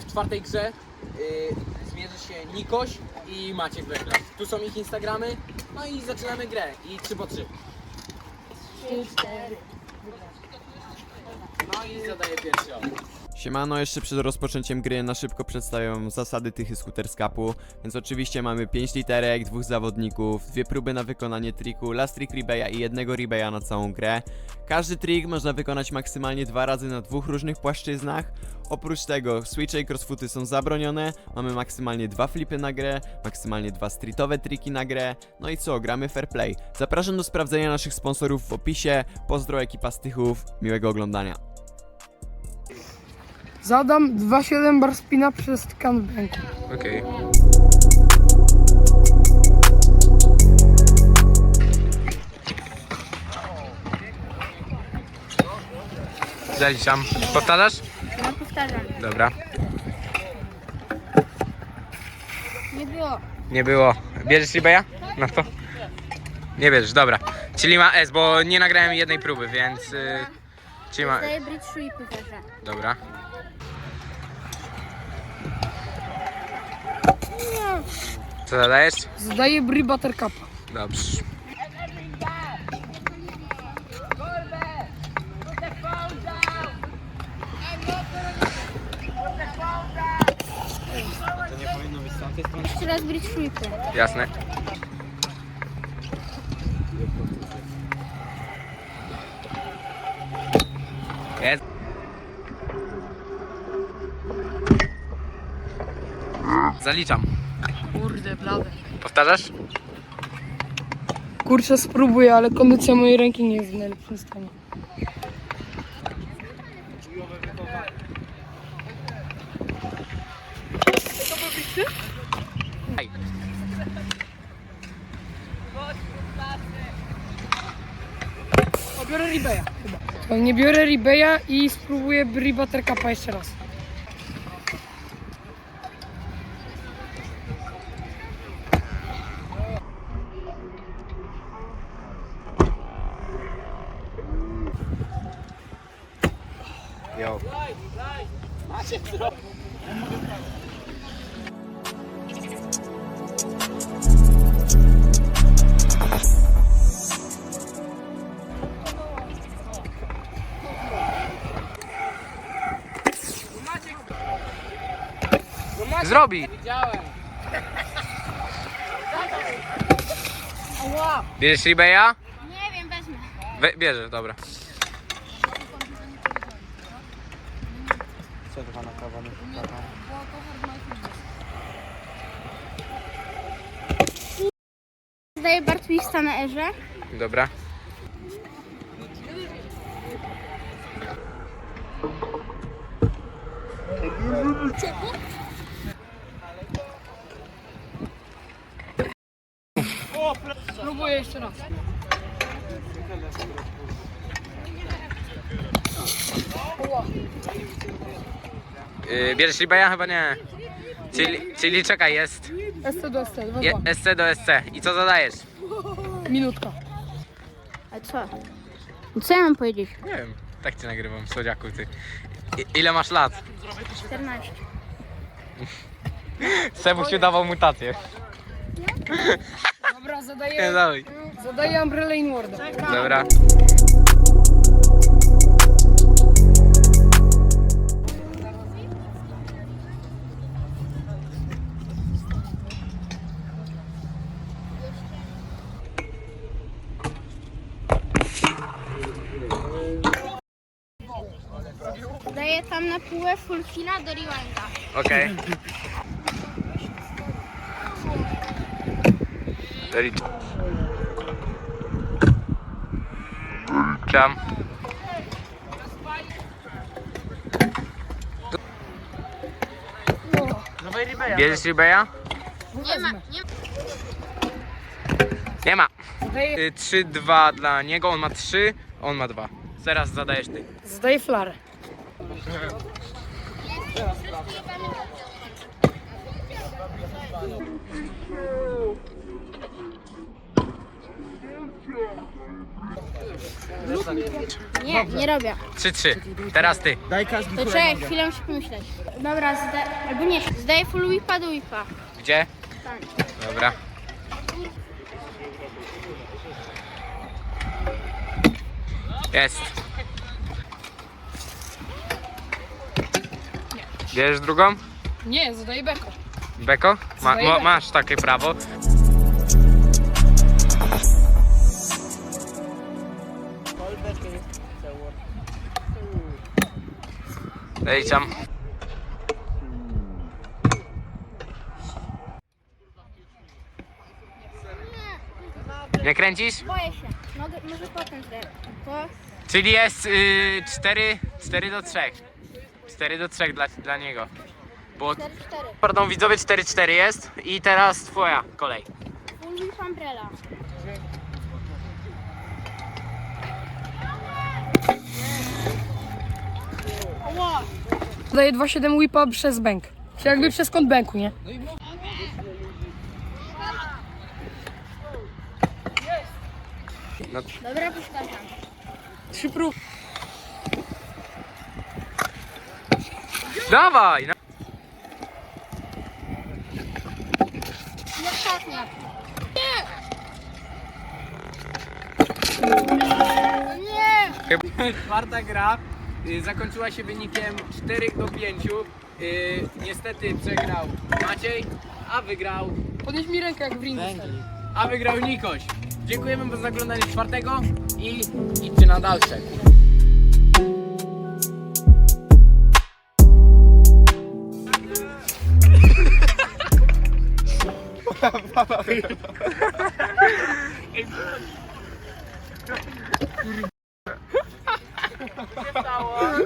w czwartej grze. Yy, zmierzy się Nikoś i Maciek Węglarz. Tu są ich Instagramy. No i zaczynamy grę. I 3 po 3. No i zadaję pierwszy on. Siemano, jeszcze przed rozpoczęciem gry na szybko przedstawię wam zasady Tychy Scooterscapu, więc oczywiście mamy 5 literek, dwóch zawodników, dwie próby na wykonanie triku, last trick rebeya i jednego rebeya na całą grę. Każdy trik można wykonać maksymalnie dwa razy na dwóch różnych płaszczyznach. Oprócz tego switche i crossfooty są zabronione, mamy maksymalnie dwa flipy na grę, maksymalnie dwa streetowe triki na grę, no i co, gramy fair play. Zapraszam do sprawdzenia naszych sponsorów w opisie, pozdro ekipa z Tychów, miłego oglądania. Zadam 2,7 bar spina przez canbanku. Okej. Zaliczam. Powtarzasz? No powtarzam. Dobra. Nie było. Nie było. Bierzesz Ribeya? No to. Nie bierzesz, dobra. Czyli ma S, bo nie nagrałem jednej próby, więc. Yy, czyli ma. Daję bridge sweepy też. Dobra. Co zadajesz? Zadaję Bri Buttercupa. Dobrze. Jeszcze raz bridge sweepy. Jasne. Jest. Zaliczam. Kurde, blade. Powtarzasz? Kurczę, spróbuję, ale kondycja mojej ręki nie jest w najlepszym stanie. O, biorę Ribeya chyba. To nie biorę Ribeya i spróbuję Bri Buttercupa jeszcze raz. Jo. Zrobi! Bierzesz Ribeya? Nie wiem, wezmę. We, bierzesz, dobra. Zdaję bar twista na erze. Dobra. Spróbuję jeszcze raz. Yy, bierzesz Ribeya? Chyba nie. Czyli, czyli czekaj, jest SC do SC, dwa, je, dwa. SC do SC. I co zadajesz? Minutka. A co? No Co ja mam powiedzieć? Nie wiem. Tak cię nagrywam, słodziaku ty. I, ile masz lat? 14. Sebuś się dawał mutację. Dobra, zadaję, dawaj. zadaję Umbrella Inwarda. Dobra. Tam na półę full killa do rewinda. Okej. Licz. Tam. Bierzesz Ribeya? Nie ma, nie ma. Nie ma. Zadaję, 3-2 dla niego, on ma 3, on ma 2. Teraz zadajesz ty. zadaję flarę. Nie, nie robię. 3-3. Teraz ty. Daj każdy To czekaj, chwilę muszę pomyśleć. Dobra, zda... albo nie, zdaję full whipa do whipa. Gdzie? Tam. Dobra. Jest. Bierzesz drugą? Nie, zadaję beko. Beko? Ma, ma, beko. masz takie prawo. Daj tam. Nie kręcisz? Boję się. Mogę, może potem zdaję. To... Czyli jest y, 4, 4 do 3. 4 do 3 dla, dla niego. Bo 4-4. pardon widzowie 4-4 jest i teraz twoja kolej. Full whip umbrella. Ła! Zadaję 2,7 whipa przez bęk. Czyli jakby przez kąt bęku, nie? Dobra, powtarzam. Trzy prób. Dawaj! Ostatnia. Nie! Nie! Czwarta gra y, zakończyła się wynikiem 4 do 5. Y, niestety przegrał Maciej, a wygrał, Podnieś mi rękę jak w ringu. a wygrał Nikoś. Dziękujemy za oglądanie czwartego i idźcie na dalsze.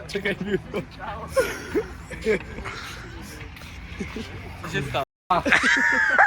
Czekaj, miło. Co się stało?